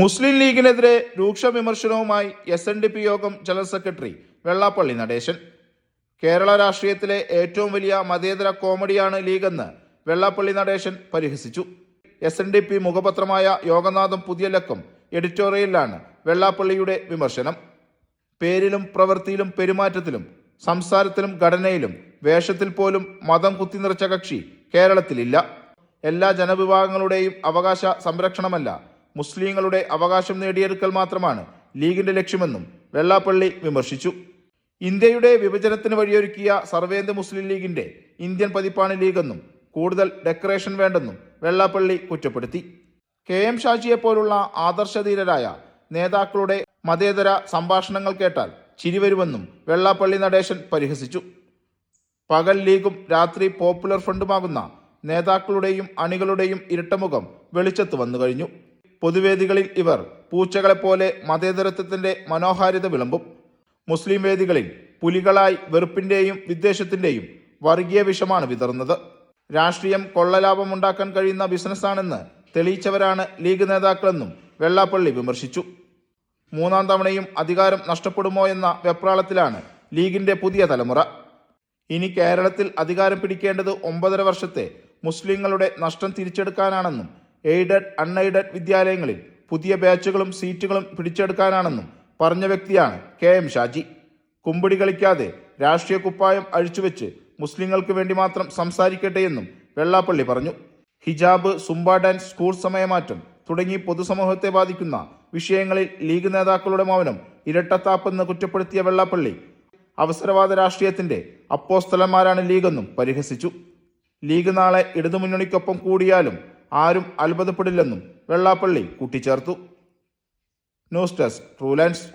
മുസ്ലിം ലീഗിനെതിരെ രൂക്ഷ വിമർശനവുമായി എസ് എൻ ഡി പി യോഗം ജനറൽ സെക്രട്ടറി വെള്ളാപ്പള്ളി നടേശൻ. കേരള രാഷ്ട്രീയത്തിലെ ഏറ്റവും വലിയ മതേതര കോമഡിയാണ് ലീഗെന്ന് വെള്ളാപ്പള്ളി നടേശൻ പരിഹസിച്ചു. എസ് എൻ ഡി പി മുഖപത്രമായ യോഗനാഥം പുതിയ ലക്കം എഡിറ്റോറിയലിലാണ് വെള്ളാപ്പള്ളിയുടെ വിമർശനം. പേരിലും പ്രവൃത്തിയിലും പെരുമാറ്റത്തിലും സംസാരത്തിലും ഘടനയിലും വേഷത്തിൽ പോലും മതം കുത്തിനിറച്ച കക്ഷി കേരളത്തിലില്ല. എല്ലാ ജനവിഭാഗങ്ങളുടെയും അവകാശ സംരക്ഷണമല്ല മുസ്ലിങ്ങളുടെ അവകാശം നേടിയെടുക്കൽ മാത്രമാണ് ലീഗിന്റെ ലക്ഷ്യമെന്നും വെള്ളാപ്പള്ളി വിമർശിച്ചു. ഇന്ത്യയുടെ വിഭജനത്തിന് വഴിയൊരുക്കിയ സർവേന്ദ്ര മുസ്ലിം ലീഗിന്റെ ഇന്ത്യൻ പതിപ്പാണ് ലീഗെന്നും കൂടുതൽ ഡെക്കറേഷൻ വേണ്ടെന്നും വെള്ളാപ്പള്ളി കുറ്റപ്പെടുത്തി. കെ എം ഷാജിയെപ്പോലുള്ള ആദർശധീരരായ നേതാക്കളുടെ മതേതര സംഭാഷണങ്ങൾ കേട്ടാൽ ചിരിവരുമെന്നും വെള്ളാപ്പള്ളി നടേശൻ പരിഹസിച്ചു. പകൽ ലീഗും രാത്രി പോപ്പുലർ ഫ്രണ്ടുമാകുന്ന നേതാക്കളുടെയും അണികളുടെയും ഇരട്ടമുഖം വെളിച്ചത്ത് വന്നു കഴിഞ്ഞു പൊതുവേദികളിൽ ഇവർ പൂച്ചകളെപ്പോലെ മതേതരത്വത്തിന്റെ മനോഹാരിത വിളമ്പും മുസ്ലിം വേദികളിൽ പുലികളായി വെറുപ്പിന്റെയും വിദ്വേഷത്തിന്റെയും വർഗീയ വിഷമാണ് വിതറുന്നത്. രാഷ്ട്രീയം കൊള്ളലാഭമുണ്ടാക്കാൻ കഴിയുന്ന ബിസിനസ്സാണെന്ന് തെളിയിച്ചവരാണ് ലീഗ് നേതാക്കളെന്നും വെള്ളാപ്പള്ളി വിമർശിച്ചു. മൂന്നാം തവണയും അധികാരം നഷ്ടപ്പെടുമോ എന്ന വെപ്രാളത്തിലാണ് ലീഗിന്റെ പുതിയ തലമുറ. ഇനി കേരളത്തിൽ അധികാരം പിടിക്കേണ്ടത് ഒമ്പതര വർഷത്തെ മുസ്ലിങ്ങളുടെ നഷ്ടം തിരിച്ചെടുക്കാനാണെന്നും എയ്ഡഡ് അൺഎയ്ഡഡ് വിദ്യാലയങ്ങളിൽ പുതിയ ബാച്ചുകളും സീറ്റുകളും പിടിച്ചെടുക്കാനാണെന്നും പറഞ്ഞ വ്യക്തിയാണ് കെ എം ഷാജി. കുമ്പിടി കളിക്കാതെ രാഷ്ട്രീയ കുപ്പായം അഴിച്ചുവെച്ച് മുസ്ലിങ്ങൾക്ക് വേണ്ടി മാത്രം സംസാരിക്കട്ടെ എന്നും വെള്ളാപ്പള്ളി പറഞ്ഞു. ഹിജാബ് സുംബ ഡാൻസ് സ്കൂൾ സമയമാറ്റം തുടങ്ങി പൊതുസമൂഹത്തെ ബാധിക്കുന്ന വിഷയങ്ങളിൽ ലീഗ് നേതാക്കളുടെ മൗനം ഇരട്ടത്താപ്പെന്ന് കുറ്റപ്പെടുത്തിയ വെള്ളാപ്പള്ളി അവസരവാദ രാഷ്ട്രീയത്തിന്റെ അപ്പോസ്തലന്മാരാണ് ലീഗെന്നും പരിഹസിച്ചു. ലീഗ് നാളെ ഇടതുമുന്നണിക്കൊപ്പം കൂടിയാലും ആരും അത്ഭുതപ്പെടില്ലെന്നും വെള്ളാപ്പള്ളി കൂട്ടിച്ചേർത്തു. News desk Truelands.